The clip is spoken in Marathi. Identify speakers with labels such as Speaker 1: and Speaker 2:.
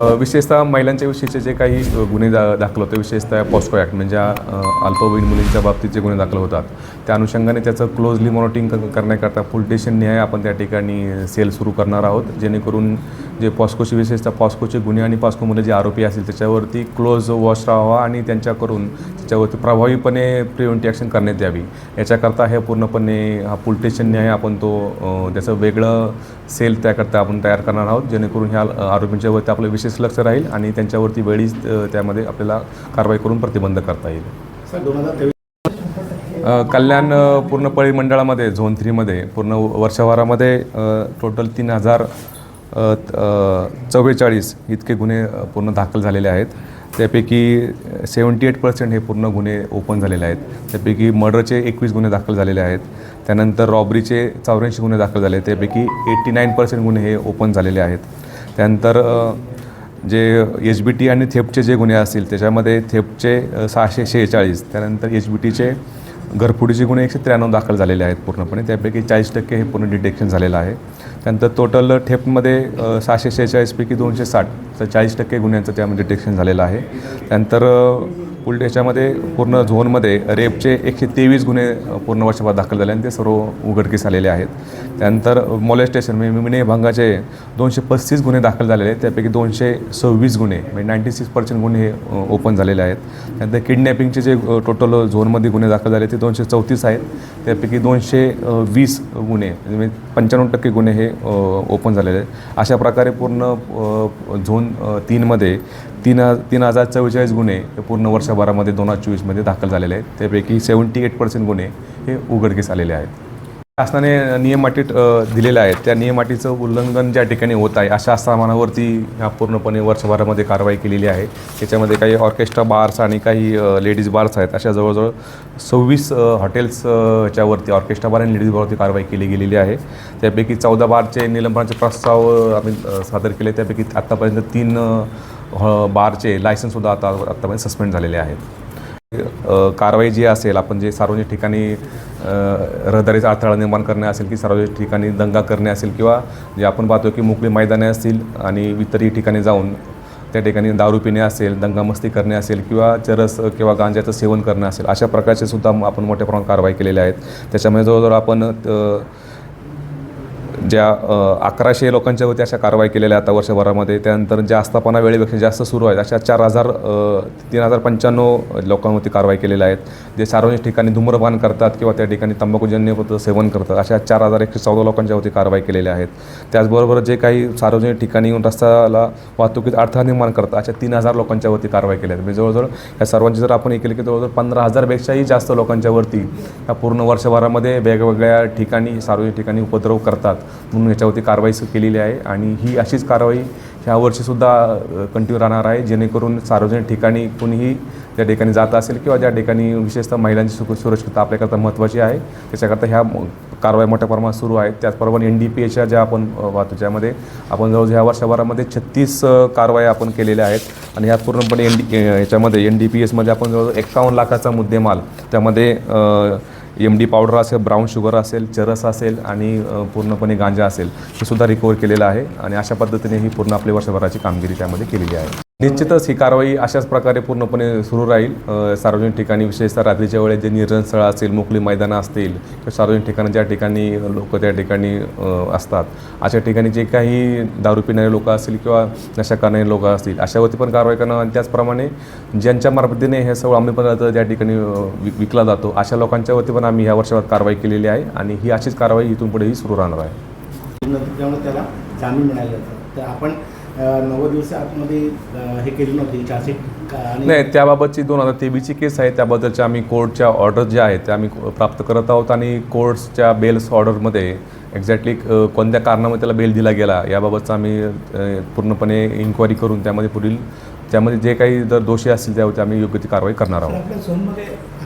Speaker 1: विशेषतः महिलांच्या विषयीचे जे काही गुन्हे दा दाखल होते विशेषतः पॉस्को ॲक्ट म्हणजे अल्पवयीन मुलींच्या बाबतीत जे गुन्हे दाखल होतात त्या अनुषंगाने त्याचं क्लोजली मॉनिटरिंग क- करण्याकरता फुल स्टेशन न्याय आपण त्या ठिकाणी सेल सुरू करणार आहोत. जेणेकरून जे पॉस्कोचे विशेषतः पॉस्कोचे गुन्हे आणि पॉस्कोमध्ये जे आरोपी असतील त्याच्यावरती क्लोज वॉच राहावा आणि त्यांच्याकडून त्याच्यावरती प्रभावीपणे प्रिव्हेंटिव्ह ॲक्शन करण्यात यावी. याच्याकरता हे पूर्णपणे हा फुल स्टेशन न्याय आपण तो त्याचं वेगळं सेल त्याकरता आपण तयार करणार आहोत. जेणेकरून ह्या आरोपींच्यावरती आपलं विशेष लक्ष राहील आणि त्यांच्यावरती वेळीच त्यामध्ये आपल्याला कारवाई करून प्रतिबंध करता येईल. कल्याण पूर्ण परिमंडळामध्ये झोन थ्रीमध्ये पूर्ण वर्षभरामध्ये टोटल तीन हजार चव्वेचाळीस इतके गुन्हे पूर्ण दाखल झालेले आहेत. त्यापैकी सेवन्टी एट पर्सेंट हे पूर्ण गुन्हे ओपन झालेले आहेत. त्यापैकी मर्डरचे एकवीस गुन्हे दाखल झालेले आहेत. त्यानंतर रॉबरीचे चौऱ्याऐंशी गुन्हे दाखल झाले त्यापैकी एट्टी नाईन पर्सेंट गुन्हे हे ओपन झालेले आहेत. त्यानंतर जे एच बी टी आणि थेपचे जे गुन्हे असतील त्याच्यामध्ये थेपचे सहाशे शेहेचाळीस त्यानंतर एच बी टीचे घरफोडीचे गुन्हे एकशे त्र्याण्णव दाखल झालेले आहेत पूर्णपणे. त्यापैकी चाळीस टक्के हे पूर्ण डिटेक्शन झालेलं आहे. त्यानंतर टोटल ठेपमध्ये सहाशे शेहेचाळीसपैकी दोनशे साठ तर चाळीस टक्के गुन्ह्यांचं त्यामध्ये डिटेक्शन झालेलं आहे. त्यानंतर पुल याच्यामध्ये पूर्ण झोनमध्ये रेपचे एकशे तेवीस गुन्हे पूर्ण वर्षभर दाखल झाले आणि ते सर्व उघडकीस आलेले आहेत. त्यानंतर मॉलेस्टेशन म्हणजे मिने भंगाचे दोनशे पस्तीस गुन्हे दाखल झालेले आहेत. त्यापैकी दोनशे सव्वीस गुन्हे म्हणजे नाईंटी सिक्स पर्सेंट गुन्हे हे ओपन झालेले आहेत. त्यानंतर किडनॅपिंगचे जे टोटल झोनमध्ये गुन्हे दाखल झाले ते दोनशे चौतीस आहेत. त्यापैकी दोनशे वीस गुन्हे म्हणजे पंच्याण्णव टक्के गुन्हे हे ओपन झालेले आहेत. अशा प्रकारे पूर्ण झोन तीनमध्ये तीन तीन हजार चव्वेचाळीस गुन्हे हे पूर्ण वर्षभरामध्ये दोन हजार चोवीसमध्ये दाखल झालेले आहेत. त्यापैकी सेवन्टी एट पर्सेंट गुन्हे हे उघडकीस आलेले आहेत. शासनाने नियमाटीत दिलेलं आहे दिलेल्या आहेत. त्या नियमाटीचं उल्लंघन ज्या ठिकाणी होत आहे अशा सामानावरती ह्या पूर्णपणे वर्षभरामध्ये कारवाई केलेली आहे. त्याच्यामध्ये काही ऑर्केस्ट्रा बार्स आणि काही लेडीज बार्स आहेत. अशा जवळजवळ सव्वीस हॉटेल्सच्यावरती ऑर्केस्ट्रा बार आणि लेडीज बारवरती कारवाई केली गेलेली आहे. त्यापैकी चौदा बारचे निलंबनाचे प्रस्ताव आम्ही सादर केले. त्यापैकी आत्तापर्यंत तीन हो, बारचे लायसन्ससुद्धा आता आत्तापर्यंत सस्पेंड झालेले आहेत. कारवाई जी असेल आपण जे सार्वजनिक ठिकाणी रहदारीचा अडथळा निर्माण करणे असेल की सार्वजनिक ठिकाणी दंगा करणे असेल किंवा जे आपण पाहतो की मोकळी मैदाने असतील आणि इतरही ठिकाणी जाऊन त्या ठिकाणी दारू पिणे असेल दंगामस्ती करणे असेल किंवा चरस किंवा गांजाचं सेवन करणे असेल अशा प्रकारचे सुद्धा आपण मोठ्या प्रमाणात कारवाई केलेल्या आहेत. त्याच्यामुळे जवळजवळ आपण ज्या अकराशे अकराशे लोकांच्यावरती अशा कारवाई केलेल्या आहेत आता वर्षभरामध्ये त्यानंतर ज्या आस्थापना वेळेपेक्षा जास्त सुरू आहेत अशा चार हजार तीन हजार पंच्याण्णव लोकांवरती कारवाई केलेल्या आहेत जे सार्वजनिक ठिकाणी धूम्रपान करतात किंवा त्या ठिकाणी तंबाखूजन्य सेवन करतात अशा चार हजार एकशे चौदा लोकांच्यावरती कारवाई केलेल्या आहेत. त्याचबरोबर जे काही सार्वजनिक ठिकाणी येऊन रस्त्याला वाहतुकीत अडथळा निर्माण करतात अशा तीन हजार लोकांच्यावरती कारवाई केल्या आहेत. म्हणजे जवळजवळ या सर्वांची जर आपण हे केलं की जवळजवळ पंधरा हजारपेक्षाही जास्त लोकांच्यावरती या पूर्ण वर्षभरामध्ये वेगवेगळ्या ठिकाणी सार्वजनिक ठिकाणी उपद्रव करतात. म्हणून याच्यावरती कारवाई केलेली आहे. आणि ही अशीच कारवाई ह्या वर्षीसुद्धा कंटिन्यू राहणार आहे. जेणेकरून सार्वजनिक ठिकाणी कुणीही त्या ठिकाणी जात असेल किंवा ज्या ठिकाणी विशेषतः महिलांची सुर सुरक्षितता आपल्याकरता महत्त्वाची आहे त्याच्याकरता ह्या कारवाई मोठ्या प्रमाणात सुरू आहेत. त्याचबरोबर एन डी पी एच्या ज्या आपण वाहतो ज्यामध्ये आपण जवळजवळ ह्या वर्षभरामध्ये छत्तीस कारवाई आपण केलेल्या आहेत. आणि ह्या पूर्णपणे एन डी याच्यामध्ये एन डी पी एसमध्ये आपण जवळ एकावन्न लाखाचा मुद्देमाल त्यामध्ये एम डी पावडर असेल ब्राऊन शुगर असेल चरस असेल आणि पूर्णपणे गांजा असेल हे सुद्धा रिकवर केलेलं आहे. आणि अशा पद्धतीने ही पूर्ण आपली वर्षभराची कामगिरी त्यामध्ये केलेली आहे. निश्चितच ही कारवाई अशाच प्रकारे पूर्णपणे सुरू राहील. सार्वजनिक ठिकाणी विशेषतः रात्रीच्या वेळेस जे निर्जन स्थळं असतील मोकळी मैदानं असतील किंवा सार्वजनिक ठिकाणी ज्या ठिकाणी लोक त्या ठिकाणी असतात अशा ठिकाणी जे काही दारू पिणारे लोक असतील किंवा नशा करणारे लोक असतील अशावरती पण कारवाई करणं आणि त्याचप्रमाणे ज्यांच्या मार्फतीने हे सगळं अंमली पदार्थ त्या ठिकाणी विक विकला जातो अशा लोकांच्यावरती पण आम्ही ह्या वर्षात कारवाई केलेली आहे आणि ही अशीच कारवाई इथून पुढेही सुरू राहणार आहे.
Speaker 2: त्यामुळे त्याला जामीन मिळाला तर आपण नव्वद दिवस आतमध्ये हे केली नव्हती चार्जशीट
Speaker 1: नाही त्याबाबतची दोन हजार तेवीसची केस आहे त्याबद्दलच्या आम्ही कोर्टच्या ऑर्डर ज्या आहेत त्या आम्ही प्राप्त करत आहोत आणि कोर्ट्सच्या बेल्स ऑर्डरमध्ये एक्झॅक्टली कोणत्या कारणामुळे त्याला बेल दिला गेला याबाबतचा आम्ही पूर्णपणे इन्क्वायरी करून त्यामध्ये पुढील त्यामध्ये जे काही जर दोषी असतील त्यावरती आम्ही योग्य ती कारवाई करणार आहोत.